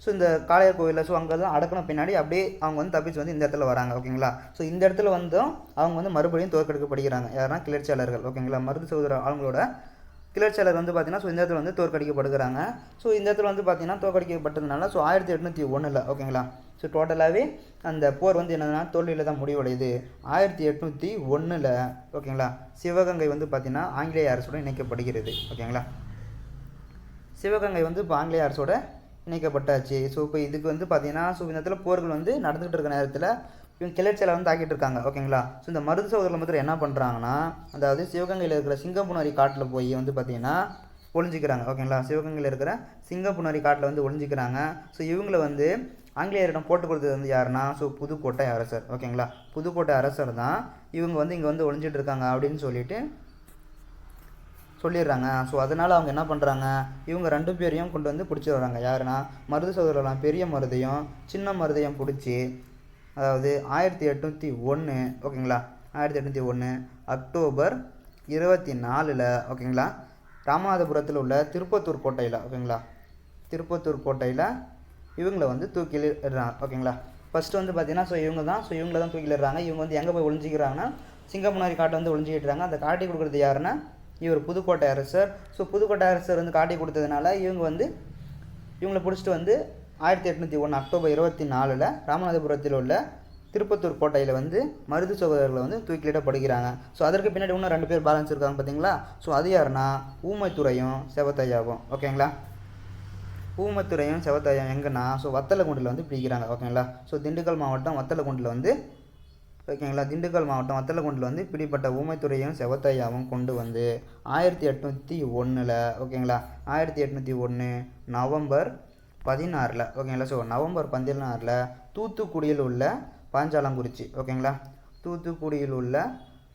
ஸோ இந்த காளையார் கோவிலில் ஸோ அங்கே தான் அடக்கின பின்னாடி அப்படியே அவங்க வந்து தப்பிச்சு வந்து இந்த இடத்துல வராங்க ஓகேங்களா? ஸோ இந்த இடத்துல வந்தும் அவங்க வந்து மறுபடியும் தோற்கடிக்கப்படுகிறாங்க. யாருன்னா கிளர்ச்சியாளர்கள் ஓகேங்களா? மருது சகோதர அவங்களோட கிளர்ச்சியாளர் வந்து பார்த்தீங்கன்னா ஸோ இந்த இடத்துல வந்து தோற்கடிக்கப்படுகிறாங்க. ஸோ இந்த இடத்துல வந்து பார்த்தீங்கன்னா தோற்கடிக்கப்பட்டதுனால ஸோ ஆயிரத்தி எட்நூற்றி ஒன்றில் ஓகேங்களா? ஸோ டோட்டலாகவே அந்த போர் வந்து என்னதுன்னா தோல்வியில் தான் முடிவடையுது. ஆயிரத்தி எட்நூற்றி ஒன்றில் ஓகேங்களா? சிவகங்கை வந்து பார்த்தீங்கன்னா ஆங்கிலேய அரசோடு இணைக்கப்படுகிறது ஓகேங்களா? சிவகங்கை வந்து இப்போ ஆங்கிலேய அரசோட இணைக்கப்பட்டாச்சு. ஸோ இப்போ இதுக்கு வந்து பார்த்தீங்கன்னா ஸோ இந்த இடத்துல போர்கள் வந்து நடந்துகிட்டு இருக்க நேரத்தில் இவங்க கிளர்ச்சியில் வந்து தாக்கிட்டு இருக்காங்க. ஓகேங்களா ஸோ இந்த மருது சகோதரர்கள் மாத்திரம் என்ன பண்ணுறாங்கன்னா அதாவது சிவகங்கையில் இருக்கிற சிங்கப்புணரி காட்டில் போய் வந்து பார்த்தீங்கன்னா ஒளிஞ்சிக்கிறாங்க. ஓகேங்களா சிவகங்கையில் இருக்கிற சிங்கப்புணரி காட்டில் வந்து ஒளிஞ்சிக்கிறாங்க. ஸோ இவங்களை வந்து ஆங்கிலேயரிடம் போட்டு கொடுத்தது வந்து யாருன்னா ஸோ புதுக்கோட்டை அரசர். ஓகேங்களா புதுக்கோட்டை அரசர் தான் இவங்க வந்து இங்கே வந்து ஒளிஞ்சிட்டு இருக்காங்க அப்படின்னு சொல்லிட்டு சொல்லிடுறாங்க. ஸோ அதனால் அவங்க என்ன பண்ணுறாங்க இவங்க ரெண்டு பேரையும் கொண்டு வந்து பிடிச்சி வர்றாங்க. யாருன்னா? மருது சகோதரலாம் பெரிய மருதையும் சின்ன மருதையும் பிடிச்சி அதாவது ஆயிரத்தி எட்நூற்றி ஒன்று ஓகேங்களா? ஆயிரத்தி எட்நூற்றி ஒன்று அக்டோபர் இருபத்தி நாலில் ஓகேங்களா? ராமநாதபுரத்தில் உள்ள திருப்பத்தூர் கோட்டையில் ஓகேங்களா? திருப்பத்தூர் கோட்டையில் இவங்கள வந்து தூக்கிலிடுறாங்க ஓகேங்களா? ஃபஸ்ட்டு வந்து பார்த்தீங்கன்னா ஸோ இவங்க தான் ஸோ இவங்கள தான் தூக்கிலிடுறாங்க. இவங்க வந்து எங்கே போய் ஒளிஞ்சிக்கிறாங்கன்னா சிங்கமுனாரி காட்டை வந்து ஒழிஞ்சிக்கிட்டுறாங்க அந்த காட்டி கொடுக்குறது யாருன்னா இவர் புதுக்கோட்டை அரசர். ஸோ புதுக்கோட்டை அரசர் வந்து காட்டி கொடுத்ததுனால இவங்க வந்து இவங்களை பிடிச்சிட்டு வந்து ஆயிரத்தி எட்நூற்றி ஒன்று அக்டோபர் இருபத்தி நாலில் ராமநாதபுரத்தில் உள்ள திருப்பத்தூர் கோட்டையில் வந்து மருது சகோதரர்களை வந்து தூக்கிலிடப்படுகிறாங்க ஸோ அதற்கு பின்னாடி இன்னும் ரெண்டு பேர் பேலன்ஸ் இருக்காங்க பார்த்தீங்களா ஸோ அது யாருன்னா? ஊமைத்துறையும் செவத்தையாவும் ஓகேங்களா? ஊமைத்துறையும் செவத்தையாவும் எங்கன்னா? ஸோ வத்தலகுண்டில் வந்து பிடிக்கிறாங்க ஓகேங்களா? ஸோ திண்டுக்கல் மாவட்டம் வத்தலகுண்டில் வந்து ஓகேங்களா? திண்டுக்கல் மாவட்டம் வத்தலக்குண்டில் வந்து பிடிப்பட்ட ஊமைத்துறையும் செவத்தையாவும் கொண்டு வந்து ஆயிரத்தி எட்நூற்றி ஒன்றில் ஓகேங்களா? ஆயிரத்தி எட்நூற்றி ஒன்று நவம்பர் பதினாறில் ஓகேங்களா? ஸோ நவம்பர் பதினாறில் தூத்துக்குடியில் உள்ள பாஞ்சாலங்குறிச்சி ஓகேங்களா? தூத்துக்குடியில் உள்ள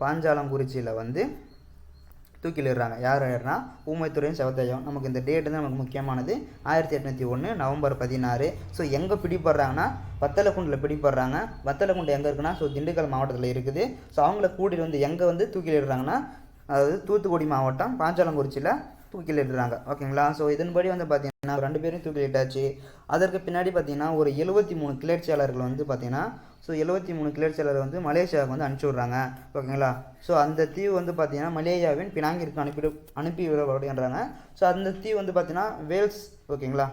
பாஞ்சாலங்குறிச்சியில் வந்து தூக்கிலிடுறாங்க. யார் யாருன்னா ஊமைத்துறையும் செவத்தையும். நமக்கு இந்த டேட்டு தான் நமக்கு முக்கியமானது ஆயிரத்தி எட்நூற்றி ஒன்று நவம்பர் பதினாறு. ஸோ எங்கே பிடிப்படுறாங்கன்னா வத்தலக்குண்டில் பிடிப்படுறாங்க வத்தலக்குண்டு எங்கே இருக்குன்னா ஸோ திண்டுக்கல் மாவட்டத்தில் இருக்குது. ஸோ அவங்கள கூட்டிகிட்டு வந்து எங்கே வந்து தூக்கிலிடுறாங்கன்னா அதாவது தூத்துக்குடி மாவட்டம் பாஞ்சாலங்குறிச்சியில் தூக்கிலிடுறாங்க. ஓகேங்களா? ஸோ இதன்படி வந்து பார்த்தீங்கன்னா ரெண்டு பேரும் தூக்கிலிட்டாச்சு. அதற்கு பின்னாடி பார்த்தீங்கன்னா ஒரு எழுபத்தி மூணு கிளர்ச்சியாளர்கள் வந்து பார்த்தீங்கன்னா ஸோ எழுபத்தி மூணு கிளர்ச்சியாளர் வந்து மலேசியாவுக்கு வந்து அனுப்பிச்சி விட்றாங்க. ஓகேங்களா? ஸோ அந்த தீவு வந்து பார்த்தீங்கன்னா மலேசியாவின் பினாங்கிற்கு அனுப்பிடு அனுப்பி விடப்படுகின்றாங்க. ஸோ அந்த தீவு வந்து பார்த்தீங்கன்னா வேல்ஸ் ஓகேங்களா?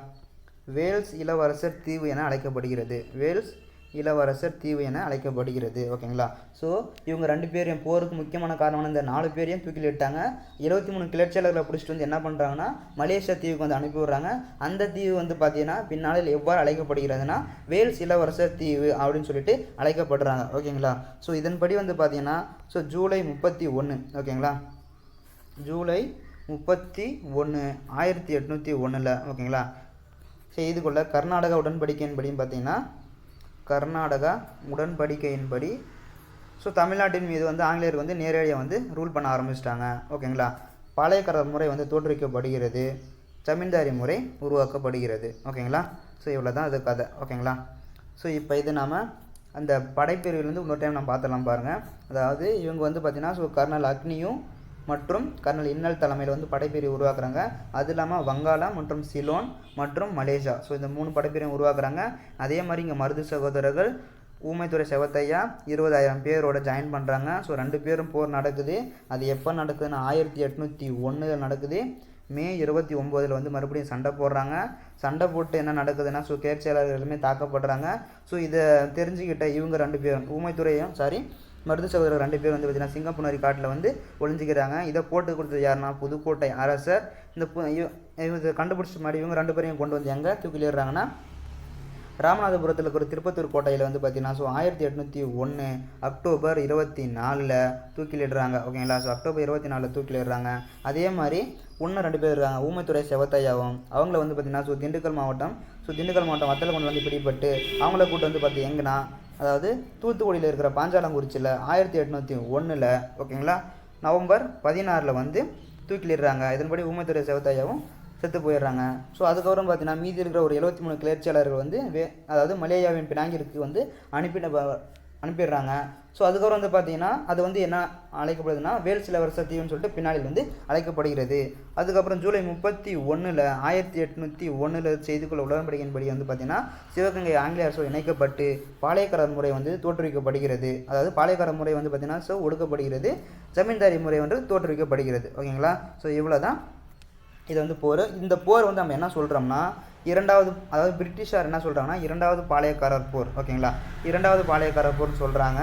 வேல்ஸ் இளவரசர் தீவு என அழைக்கப்படுகிறது. வேல்ஸ் இளவரசர் தீவு என அழைக்கப்படுகிறது. ஓகேங்களா? ஸோ இவங்க ரெண்டு பேரையும் போருக்கு முக்கியமான காரணமான இந்த நாலு பேரையும் தூக்கிலிட்டாங்க இருபத்தி மூணு கிளர்ச்சியாளர்களை பிடிச்சிட்டு வந்து என்ன பண்ணுறாங்கன்னா மலேசியா தீவுக்கு வந்து அனுப்பி விடுறாங்க. அந்த தீவு வந்து பார்த்தீங்கன்னா பின்னாளில் எவ்வாறு அழைக்கப்படுகிறதுனா வேல்ஸ் இளவரசர் தீவு அப்படின்னு சொல்லிட்டு அழைக்கப்படுறாங்க. ஓகேங்களா? ஸோ இதன்படி வந்து பார்த்தீங்கன்னா ஸோ ஜூலை முப்பத்தி ஒன்று ஓகேங்களா? ஜூலை முப்பத்தி ஒன்று ஆயிரத்தி எட்நூற்றி ஒன்றில் ஓகேங்களா? செய்து கொள்ள கர்நாடக உடன்படிக்கையின்படியும் பார்த்தீங்கன்னா கர்நாடகா உடன்படிக்கையின்படி. ஸோ தமிழ்நாட்டின் மீது வந்து ஆங்கிலேயர் வந்து நேரடியாக வந்து ரூல் பண்ண ஆரம்பிச்சிட்டாங்க. ஓகேங்களா பாளையக்காரர் முறை வந்து தோற்றுவிக்கப்படுகிறது. ஜமீன்தாரி முறை உருவாக்கப்படுகிறது. ஓகேங்களா ஸோ இவ்வளோ தான் அது கதை. ஓகேங்களா ஸோ இப்போ இது நாம் அந்த படைப்பிரிவுலேருந்து இன்னொரு டைம் நம்ம பார்த்துடலாம் பாருங்கள் அதாவது இவங்க வந்து பார்த்திங்கன்னா ஸோ கர்னல் அக்னியும் மற்றும் கர்னல் இன்னல் தலைமையில் வந்து படைப்பிரிவு உருவாக்குறாங்க. அது இல்லாமல் வங்காளா மற்றும் சிலோன் மற்றும் மலேசியா. ஸோ இந்த மூணு படைப்பிரிவு உருவாக்குறாங்க. அதே மாதிரி இங்கே மருது சகோதரர்கள் ஊமைத்துறை செவத்தையா இருபதாயிரம் பேரோட ஜாயின் பண்ணுறாங்க ஸோ ரெண்டு பேரும் போர் நடக்குது. அது எப்போ நடக்குதுன்னா ஆயிரத்தி எட்நூற்றி ஒன்றில் நடக்குது. மே இருபத்தி ஒம்போதில் வந்து மறுபடியும் சண்டை போடுறாங்க. சண்டை போட்டு என்ன நடக்குதுன்னா ஸோ கேர்ச்சியாளர்கள் தாக்கப்படுறாங்க. ஸோ இதை தெரிஞ்சுக்கிட்ட இவங்க ரெண்டு பேரும் ஊமைத்துறையும் சாரி மருது சகோதரர் ரெண்டு பேர் வந்து பார்த்தீங்கன்னா சிங்கப்புணரி காட்டில் வந்து ஒளிஞ்சிக்கிறாங்க. இதை போட்டு கொடுத்தது யாருன்னா புதுக்கோட்டை அரசர். இந்த இது இவங்க கண்டுபிடிச்ச மாதிரி இவங்க ரெண்டு பேரையும் கொண்டு வந்து எங்கே தூக்கிலிடுறாங்கன்னா ராமநாதபுரத்தில் இருக்கிற திருப்பத்தூர் கோட்டையில் வந்து பார்த்தீங்கன்னா ஸோ ஆயிரத்தி எட்நூற்றி ஒன்று அக்டோபர் இருபத்தி நாலில் தூக்கிலிடுறாங்க ஓகேங்களா ஸோ அக்டோபர் இருபத்தி நாலில் தூக்கிலிடுறாங்க அதே மாதிரி இன்னும் ரெண்டு பேர் இருக்காங்க ஊமைத்துறை செவத்தையாவும். அவங்கள வந்து பார்த்தீங்கன்னா ஸோ திண்டுக்கல் மாவட்டம் ஸோ திண்டுக்கல் மாவட்டம் வத்தலகுண்டு வந்து பிடிப்பட்டு அவங்கள கூட்டு வந்து பார்த்து எங்கன்னா அதாவது தூத்துக்குடியில் இருக்கிற பாஞ்சாலங்குறிச்சியில் ஆயிரத்தி எட்நூற்றி ஒன்றில் ஓகேங்களா? நவம்பர் பதினாறில் வந்து தூக்கிலிடுறாங்க. இதன்படி ஊமைத்துறை செவத்தையாவும் செத்து போயிடுறாங்க. ஸோ அதுக்கப்புறம் பார்த்தீங்கன்னா மீதி இருக்கிற ஒரு எழுபத்தி மூணு கிளர்ச்சியாளர்கள் வந்து வே அதாவது மலேயாவின் பினாங்கிற்கு வந்து அனுப்பின அனுப்பிடுறாங்க. ஸோ அதுக்கப்புறம் வந்து பார்த்தீங்கன்னா அது வந்து என்ன அழைக்கப்படுதுன்னா வேல்ஸ் இளவரசர் தீவுன்னு சொல்லிட்டு பின்னாடி வந்து அழைக்கப்படுகிறது. அதுக்கப்புறம் ஜூலை முப்பத்தி ஒன்றில் ஆயிரத்தி எட்நூற்றி ஒன்றில் செய்து கொள்ள உடன்படிக்கையின்படி வந்து பார்த்தீங்கன்னா சிவகங்கை ஆங்கில அரசோடு இணைக்கப்பட்டு பாளையக்காரர் முறை வந்து தோற்றுவிக்கப்படுகிறது. அதாவது பாளையக்காரர் முறை வந்து பார்த்தீங்கன்னா ஸோ ஒடுக்கப்படுகிறது. ஜமீன்தாரி முறை வந்து தோற்றுவிக்கப்படுகிறது. ஓகேங்களா? ஸோ இவ்வளோ தான் இது வந்து போர். இந்த போர் வந்து நம்ம என்ன சொல்கிறோம்னா இரண்டாவது அதாவது பிரிட்டிஷார் என்ன சொல்கிறாங்கன்னா இரண்டாவது பாளையக்காரர் போர். ஓகேங்களா? இரண்டாவது பாளையக்காரர் போர்னு சொல்கிறாங்க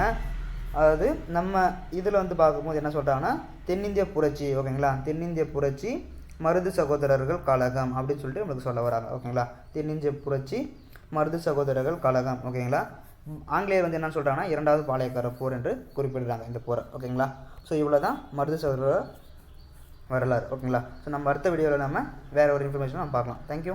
அதாவது நம்ம இதில் வந்து பார்க்கும்போது என்ன சொல்கிறாங்கன்னா தென்னிந்திய புரட்சி ஓகேங்களா? தென்னிந்திய புரட்சி மருது சகோதரர்கள் கழகம் அப்படின்னு சொல்லிட்டு நம்மளுக்கு சொல்ல வராங்க ஓகேங்களா? தென்னிந்திய புரட்சி மருது சகோதரர்கள் கழகம் ஓகேங்களா? ஆங்கிலேயர் வந்து என்ன சொல்கிறாங்கன்னா இரண்டாவது பாளையக்காரர் போர் என்று குறிப்பிடுறாங்க இந்த போரை ஓகேங்களா? ஸோ இவ்வளோ தான் மருது சகோதரர் வரலாறு ஓகேங்களா? ஸோ நம்ம அடுத்த வீடியோவில் நம்ம வேறு ஒரு இன்ஃபர்மேஷன் நம்ம பார்க்கலாம். தேங்க்யூ